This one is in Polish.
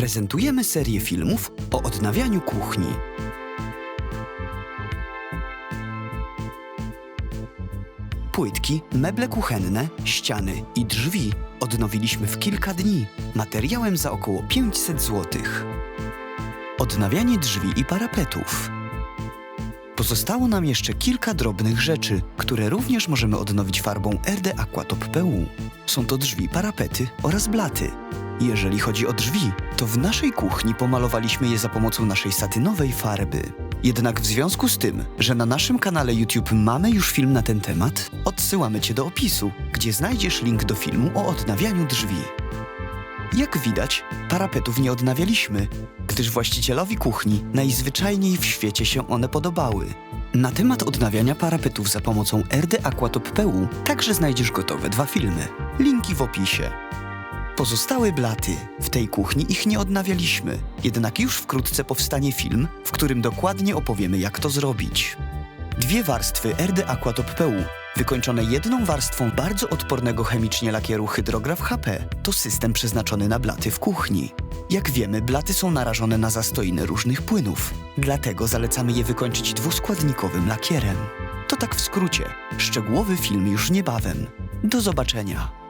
prezentujemy serię filmów o odnawianiu kuchni. Płytki, meble kuchenne, ściany i drzwi odnowiliśmy w kilka dni materiałem za około 500 zł. Odnawianie drzwi i parapetów. Pozostało nam jeszcze kilka drobnych rzeczy, które również możemy odnowić farbą RD Aquatop PU. Są to drzwi, parapety oraz blaty. Jeżeli chodzi o drzwi, to w naszej kuchni pomalowaliśmy je za pomocą naszej satynowej farby. Jednak w związku z tym, że na naszym kanale YouTube mamy już film na ten temat, odsyłamy Cię do opisu, gdzie znajdziesz link do filmu o odnawianiu drzwi. Jak widać, parapetów nie odnawialiśmy, gdyż właścicielowi kuchni najzwyczajniej w świecie się one podobały. Na temat odnawiania parapetów za pomocą RD Aquatop PU także znajdziesz gotowe dwa filmy. Linki w opisie. Pozostałe blaty. W tej kuchni ich nie odnawialiśmy, jednak już wkrótce powstanie film, w którym dokładnie opowiemy jak to zrobić. Dwie warstwy RD Aquatop PU, wykończone jedną warstwą bardzo odpornego chemicznie lakieru Hydrograf HP, to system przeznaczony na blaty w kuchni. Jak wiemy, blaty są narażone na zastoiny różnych płynów, dlatego zalecamy je wykończyć dwuskładnikowym lakierem. To tak w skrócie. Szczegółowy film już niebawem. Do zobaczenia.